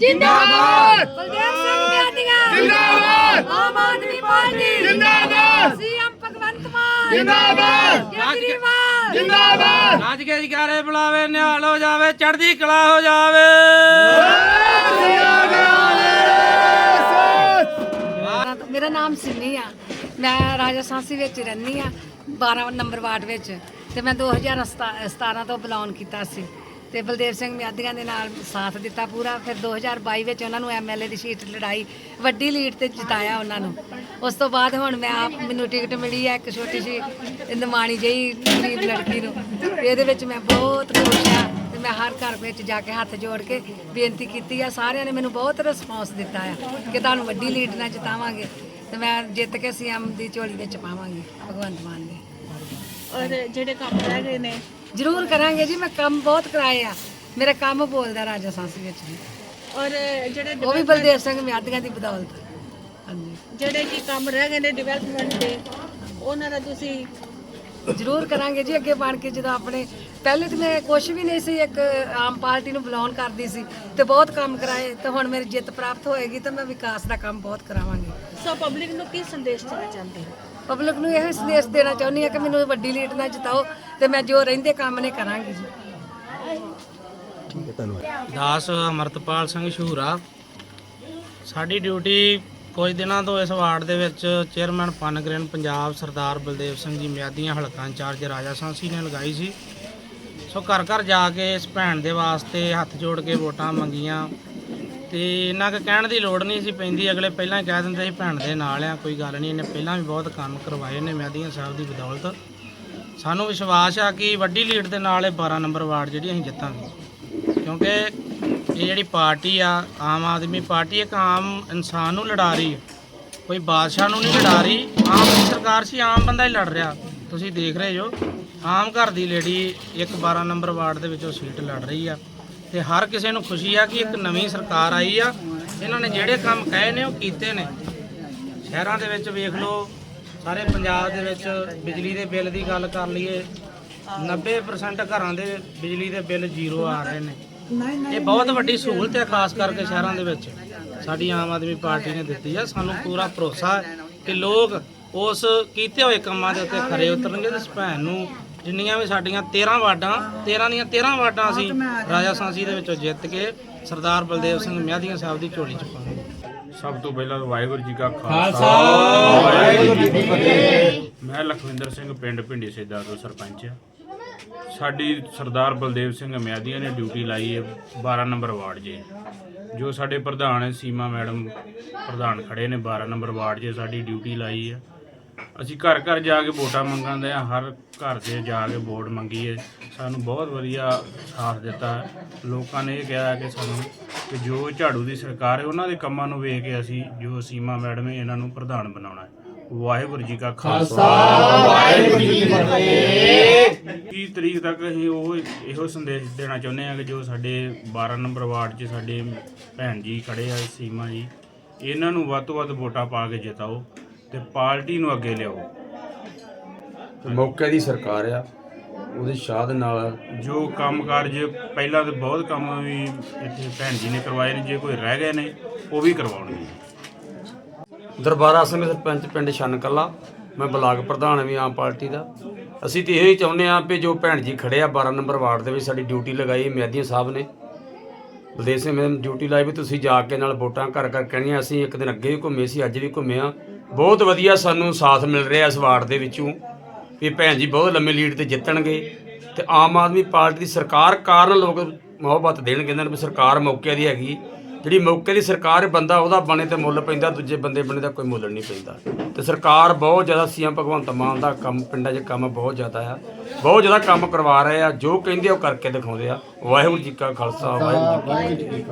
ਜਿੰਦਾਬਾਦ! ਬਲਦੇਵ ਸਿੰਘ ਮੇਦੀਆਂ ਜਿੰਦਾਬਾਦ! ਆਮ ਆਦਮੀ ਪਾਰਟੀ! ਜਿੰਦਾਬਾਦ! ਸੀਐਮ ਭਗਵੰਤ ਮਾਨ! ਜਿੰਦਾਬਾਦ! ਕੇਜਰੀਵਾਲ! ਜਿੰਦਾਬਾਦ! ਰਾਜ ਕੇ ਅਧਿਕਾਰੇ ਬੁਲਾਵੇ ਨਿਹਾਲ ਹੋ ਜਾਵੇ ਚੜ੍ਹਦੀ ਕਲਾ ਹੋ ਜਾਵੇ। ਮੇਰਾ ਨਾਮ ਸਿੰਮੀ ਆ। ਮੈਂ ਰਾਜਾ ਸਾਂਸੀ ਵਿੱਚ ਰਹਿੰਦੀ ਆ 12 ਨੰਬਰ ਵਾਰਡ ਵਿੱਚ। ਤੇ ਮੈਂ 2017 ਤੋਂ ਬਿਲੋਂਗ ਕੀਤਾ ਸੀ। ਤੇ ਬਲਦੇਵ ਸਿੰਘ ਮਿਆਦੀਆਂ ਦੇ ਨਾਲ ਸਾਥ ਦਿੱਤਾ ਪੂਰਾ। ਫਿਰ 2022 ਵਿੱਚ ਉਹਨਾਂ ਨੂੰ ਐਮਐਲਏ ਦੀ ਸੀਟ ਲੜਾਈ, ਵੱਡੀ ਲੀਡ ਤੇ ਜਿਤਾਇਆ ਉਹਨਾਂ ਨੂੰ। ਉਸ ਤੋਂ ਬਾਅਦ ਹੁਣ ਮੈਂ ਆਪ, ਮੈਨੂੰ ਟਿਕਟ ਮਿਲੀ ਹੈ ਇੱਕ ਛੋਟੀ ਜਿਹੀ ਨਿਮਾਣੀ ਜਿਹੀ ਗਰੀਬ ਲੜਕੀ ਨੂੰ। ਇਹਦੇ ਵਿੱਚ ਮੈਂ ਬਹੁਤ ਖੁਸ਼ ਹਾਂ ਤੇ ਮੈਂ ਹਰ ਘਰ ਵਿੱਚ ਜਾ ਕੇ ਹੱਥ ਜੋੜ ਕੇ ਬੇਨਤੀ ਕੀਤੀ ਆ। ਸਾਰਿਆਂ ਨੇ ਮੈਨੂੰ ਬਹੁਤ ਰਿਸਪੌਂਸ ਦਿੱਤਾ ਆ ਕਿ ਤੁਹਾਨੂੰ ਵੱਡੀ ਲੀਡ ਨਾਲ ਜਿਤਾਵਾਂਗੇ ਤੇ ਮੈਂ ਜਿੱਤ ਕੇ ਸੀਐਮ ਦੀ ਝੋਲੀ ਵਿੱਚ ਪਾਵਾਂਗੀ। ਭਗਵੰਤ ਮਾਨ ਦੇ। ਔਰ ਜਿਹੜੇ ਕੰਮ ਰਹਿ ਗਏ ਨੇ। ਜ਼ਰੂਰ ਕਰਾਂਗੇ ਜੀ ਮੈਂ ਕੰਮ ਬਹੁਤ ਕਰਾਏ ਆ। ਮੇਰਾ ਕੰਮ ਬੋਲਦਾ ਰਾਜਾ ਸਾਂਸੀ ਵਿੱਚ ਵੀ। ਔਰ ਜਿਹੜੇ ਉਹ ਵੀ ਬਲਦੇਵ ਸਿੰਘ ਮਿਆਦੀਆਂ ਦੀ ਬਦੌਲਤ। ਹਾਂਜੀ। ਜਿਹੜੇ ਕੀ ਕੰਮ ਰਹਿ ਗਏ ਨੇ ਡਿਵੈਲਪਮੈਂਟ ਦੇ ਉਹਨਾਂ ਦਾ ਤੁਸੀਂ ਜ਼ਰੂਰ ਕਰਾਂਗੇ ਜੀ ਅੱਗੇ ਬਣ ਕੇ ਜਦੋਂ ਆਪਣੇ ਪਹਿਲੇ ਤੇ ਮੈਂ ਕੁਝ ਵੀ ਨਹੀਂ ਸੀ ਇੱਕ ਆਮ ਪਾਰਟੀ ਨੂੰ ਬਿਲੋਂਗ ਕਰਦੀ ਸੀ ਤੇ ਬਹੁਤ ਕੰਮ ਕਰਾਏ ਤੇ ਹੁਣ ਮੇਰੀ ਜਿੱਤ ਪ੍ਰਾਪਤ ਹੋਏਗੀ ਤਾਂ ਮੈਂ ਵਿਕਾਸ ਦਾ ਕੰਮ ਬਹੁਤ ਕਰਾਵਾਂਗੀ। ਸੋ ਪਬਲਿਕ ਨੂੰ ਕੀ ਸੰਦੇਸ਼ ਦੇਣਾ ਚਾਹੁੰਦੇ ਹੋ? ਪਬਲਿਕ ਨੂੰ ਇਹ ਸੰਦੇਸ਼ ਦੇਣਾ ਚਾਹੁੰਦੀ ਹਾਂ ਕਿ ਮੈਨੂੰ ਵੱਡੀ ਲੀਡ ਨਾਲ ਜਿਤਾਓ ਤੇ ਮੈਂ ਜੋ ਰਹਿੰਦੇ ਕੰਮ ਨੇ ਕਰਾਂਗੀ ਜੀ। ਦਾਸ ਅਮਰਤਪਾਲ ਸਿੰਘ ਸ਼ੂਰਾ ਸਾਡੀ ਡਿਊਟੀ ਕੁਝ ਦਿਨਾਂ ਤੋਂ ਇਸ ਵਾਰਡ ਦੇ ਵਿੱਚ ਚੇਅਰਮੈਨ ਪਨਗ੍ਰੇਨ ਪੰਜਾਬ ਸਰਦਾਰ ਬਲਦੇਵ ਸਿੰਘ ਜੀ ਮਿਆਦੀਆਂ ਹਲਕਾ ਇੰਚਾਰਜ ਰਾਜਾ ਸਾਂਸੀ ਨੇ ਲਗਾਈ ਸੀ। ਸੋ ਘਰ ਘਰ ਜਾ ਕੇ ਇਸ ਭੈਣ ਦੇ ਵਾਸਤੇ ਹੱਥ ਜੋੜ ਕੇ ਵੋਟਾਂ ਮੰਗੀਆਂ। ਤੇ ਇਹਨਾਂ ਕੁ ਕਹਿਣ ਦੀ ਲੋੜ ਨਹੀਂ ਸੀ, ਪੈਂਦੀ ਅਗਲੇ ਪਹਿਲਾਂ ਹੀ ਕਹਿ ਦਿੰਦੇ ਸੀ, ਭੈਣ ਦੇ ਨਾਲ ਆ, ਕੋਈ ਗੱਲ ਨਹੀਂ, ਇਹਨੇ ਪਹਿਲਾਂ ਵੀ ਬਹੁਤ ਕੰਮ ਕਰਵਾਏ ਨੇ ਮਿਆਦੀਆਂ ਸਾਹਿਬ ਦੀ ਬਦੌਲਤ। ਸਾਨੂੰ ਵਿਸ਼ਵਾਸ ਆ ਕਿ ਵੱਡੀ ਲੀਡ ਦੇ ਨਾਲ ਇਹ 12 ਨੰਬਰ ਵਾਰਡ ਜਿਹੜੀ ਅਸੀਂ ਜਿੱਤਾਂਗੇ। ਕਿਉਂਕਿ ਇਹ ਜਿਹੜੀ ਪਾਰਟੀ ਆ, ਆਮ ਆਦਮੀ ਪਾਰਟੀ, ਇੱਕ ਆਮ ਇਨਸਾਨ ਨੂੰ ਲੜਾ ਰਹੀ ਹੈ। ਕੋਈ ਬਾਦਸ਼ਾਹ ਨੂੰ ਨਹੀਂ ਲੜਾ ਰਹੀ, ਆਮ ਸਰਕਾਰ ਸੀ, ਆਮ ਬੰਦਾ ਹੀ ਲੜ ਰਿਹਾ। ਤੁਸੀਂ ਦੇਖ ਰਹੇ ਜੋ ਆਮ ਘਰ ਦੀ ਲੇਡੀ ਇੱਕ 12 ਨੰਬਰ ਵਾਰਡ ਦੇ ਵਿੱਚੋਂ ਸੀਟ ਲੜ ਰਹੀ ਆ। ਤੇ ਹਰ ਕਿਸੇ ਨੂੰ ਖੁਸ਼ੀ ਆ ਕਿ ਇੱਕ ਨਵੀਂ ਸਰਕਾਰ ਆਈ ਆ। ਇਹਨਾਂ ਨੇ ਜਿਹੜੇ ਕੰਮ ਕਹੇ ਨੇ, ਉਹ ਕੀਤੇ ਨੇ। ਸ਼ਹਿਰਾਂ ਦੇ ਵਿੱਚ ਵੇਖ ਲਓ, ਸਾਰੇ ਪੰਜਾਬ ਦੇ ਵਿੱਚ ਬਿਜਲੀ ਦੇ ਬਿੱਲ ਦੀ ਗੱਲ ਕਰ ਲਈਏ 90% ਘਰਾਂ ਦੇ ਬਿਜਲੀ ਦੇ ਬਿੱਲ ਜ਼ੀਰੋ ਆ ਰਹੇ ਨੇ। ਇਹ ਬਹੁਤ ਵੱਡੀ ਸਹੂਲਤ ਹੈ, ਖਾਸ ਕਰਕੇ ਸ਼ਹਿਰਾਂ ਦੇ ਵਿੱਚ। ਸਾਡੀ ਆਮ ਆਦਮੀ ਪਾਰਟੀ ਨੇ ਦਿੱਤੀ ਆ। ਸਾਨੂੰ ਪੂਰਾ ਭਰੋਸਾ ਹੈ ਕਿ ਲੋਕ ਉਸ ਕੀਤੇ ਹੋਏ ਕੰਮਾਂ ਦੇ ਉੱਤੇ ਖਰੇ ਉਤਰਨਗੇ ਤੇ ਭੈਣ ਨੂੰ ਜਿੰਨੀਆਂ ਵੀ ਸਾਡੀਆਂ 13 ਵਾਰਡਾਂ 13 ਦੀਆਂ 13 ਵਾਰਡਾਂ ਅਸੀਂ ਰਾਜਾ ਸਾਂਸੀ ਦੇ ਵਿੱਚੋਂ ਜਿੱਤ ਕੇ ਸਰਦਾਰ ਬਲਦੇਵ ਸਿੰਘ ਮਿਆਦੀਆਂ ਸਾਹਿਬ ਦੀ ਝੋਲੀ ਚ ਪਾਵਾਂਗੇ। ਸਭ ਤੋਂ ਪਹਿਲਾਂ ਵਾਹਿਗੁਰੂ ਜੀ ਕਾ ਖਾਲਸਾ। ਵਾਹਿਗੁਰੂ ਜੀ ਕੀ ਫਤਿਹ। ਮੈਂ ਲਖਵਿੰਦਰ ਸਿੰਘ ਪਿੰਡ ਭਿੰਡੀ ਸੇਦਾ ਤੋਂ ਸਰਪੰਚ ਹਾਂ। ਸਾਡੀ ਸਰਦਾਰ ਬਲਦੇਵ ਸਿੰਘ ਅਮਿਆਦੀਆਂ ਨੇ ਡਿਊਟੀ ਲਾਈ ਹੈ 12 ਨੰਬਰ ਵਾਰਡ 'ਚ। ਜੋ ਸਾਡੇ ਪ੍ਰਧਾਨ ਹੈ ਸੀਮਾ ਮੈਡਮ ਪ੍ਰਧਾਨ ਖੜੇ ਨੇ 12 ਨੰਬਰ ਵਾਰਡ 'ਚ ਸਾਡੀ ਡਿਊਟੀ ਲਾਈ ਹੈ। ਅਸੀਂ ਘਰ ਘਰ ਜਾ ਕੇ ਵੋਟਾਂ ਮੰਗਾਂਦੇ ਆ ਹਰ ਘਰ ਦੇ ਜਾ ਕੇ ਵੋਟ ਮੰਗੀ ਹੈ ਸਾਨੂੰ ਬਹੁਤ ਵਧੀਆ ਸਾਥ ਦਿੱਤਾ। ਲੋਕਾਂ ਨੇ ਇਹ ਕਿਹਾ ਕਿ ਸਾਨੂੰ ਕਿ ਜੋ ਝਾੜੂ ਦੀ ਸਰਕਾਰ ਹੈ ਉਹਨਾਂ ਦੇ ਕੰਮਾਂ ਨੂੰ ਵੇਖ ਕੇ ਅਸੀਂ ਜੋ ਸੀਮਾ ਮੈਡਮ ਹੈ ਇਹਨਾਂ ਨੂੰ ਪ੍ਰਧਾਨ ਬਣਾਉਣਾ ਹੈ। ਵਾਹਿਗੁਰੂ ਜੀ ਕਾ ਖਾਲਸਾ। ਵਾਹਿਗੁਰੂ ਜੀ ਕੀ ਫਤਿਹ। 30 ਤਰੀਕ ਤੱਕ ਅਸੀਂ ਉਹ ਇਹੋ ਸੰਦੇਸ਼ ਦੇਣਾ ਚਾਹੁੰਦੇ ਹਾਂ ਕਿ ਜੋ ਸਾਡੇ 12 ਨੰਬਰ ਵਾਰਡ 'ਚ ਸਾਡੇ ਭੈਣ ਜੀ ਖੜੇ ਆ ਸੀਮਾ ਜੀ ਇਹਨਾਂ ਨੂੰ ਵੱਧ ਤੋਂ ਵੱਧ ਵੋਟਾਂ ਪਾ ਕੇ ਜਿਤਾਓ। ਤੇ ਪਾਰਟੀ ਨੂੰ ਅੱਗੇ ਲਿਆਓ। ਤੇ ਮੌਕੇ ਦੀ ਸਰਕਾਰ ਆ ਉਹਦੇ ਸ਼ਾਦ ਨਾਲ। ਜੋ ਕੰਮ ਕਾਰਜ ਪਹਿਲਾਂ ਤੇ ਬਹੁਤ ਕੰਮ ਵੀ ਇੱਥੇ ਭੈਣ ਜੀ ਨੇ ਕਰਵਾਏ ਨੇ ਜੇ ਕੋਈ ਰਹਿ ਗਏ ਨੇ ਉਹ ਵੀ ਕਰਵਾਉਣਗੇ। ਦਰਬਾਰਾ ਸਿੰਘ ਸਰਪੰਚ ਪਿੰਡ ਛੰਨਕੱਲਾ ਮੈਂ ਬਲਾਕ ਪ੍ਰਧਾਨ ਵੀ ਆਮ ਪਾਰਟੀ ਦਾ। ਅਸੀਂ ਤੇ ਇਹ ਹੀ ਚਾਹੁੰਦੇ ਆਂ ਵੀ ਜੋ ਭੈਣ ਜੀ ਖੜੇ ਆ 12 ਨੰਬਰ ਵਾਰਡ ਦੇ ਵਿੱਚ ਸਾਡੀ ਡਿਊਟੀ ਲਗਾਈ ਮਿਆਦੀਆਂ ਸਾਹਿਬ ਨੇ। ਬਲਦੇਵ ਸਿੰਘ ਮੈਮ ਡਿਊਟੀ ਲਾਈ ਵੀ ਤੁਸੀਂ ਜਾ ਕੇ ਨਾਲ ਵੋਟਾਂ ਘਰ ਘਰ ਕਹਿਣੀਆਂ, ਅਸੀਂ ਇੱਕ ਦਿਨ ਅੱਗੇ ਵੀ ਘੁੰਮੇ ਸੀ, ਅੱਜ ਵੀ ਘੁੰਮੇ ਆ ਬਹੁਤ ਵਧੀਆ ਸਾਨੂੰ ਸਾਥ ਮਿਲ ਰਿਹਾ ਇਸ ਵਾਰਡ ਦੇ ਵਿੱਚੋਂ ਵੀ ਭੈਣ ਜੀ ਬਹੁਤ ਲੰਮੇ ਲੀਡ ਤੇ ਜਿੱਤਣਗੇ ਤੇ ਆਮ ਆਦਮੀ ਪਾਰਟੀ ਦੀ ਸਰਕਾਰ ਕਾਰਨ ਲੋਕ ਮੁਹੱਬਤ ਦੇਣਗੇ, ਇਹਨਾਂ ਨੂੰ ਵੀ ਸਰਕਾਰ ਮੌਕੇ ਦੀ ਹੈਗੀ। ਜਿਹੜੀ ਮੌਕੇ ਦੀ ਸਰਕਾਰ ਬੰਦਾ, ਉਹਦਾ ਬਣੇ ਤੇ ਮੁੱਲ ਪੈਂਦਾ, ਦੂਜੇ ਬੰਦੇ ਬਣੇ ਦਾ ਕੋਈ ਮੁੱਲ ਨਹੀਂ ਪੈਂਦਾ। ਤੇ ਸਰਕਾਰ ਬਹੁਤ ਜ਼ਿਆਦਾ ਸੀਐਮ ਭਗਵੰਤ ਮਾਨ ਦਾ ਕੰਮ, ਪਿੰਡਾਂ 'ਚ ਕੰਮ ਬਹੁਤ ਜ਼ਿਆਦਾ ਆ। ਬਹੁਤ ਜ਼ਿਆਦਾ ਕੰਮ ਕਰਵਾ ਰਹੇ ਆ, ਜੋ ਕਹਿੰਦੇ ਉਹ ਕਰਕੇ ਦਿਖਾਉਂਦੇ ਆ। ਵਾਹਿਗੁਰੂ ਜੀ ਕਾ ਖਾਲਸਾ, ਵਾਹਿਗੁਰੂ ਜੀ ਕੀ ਫਤਿਹ।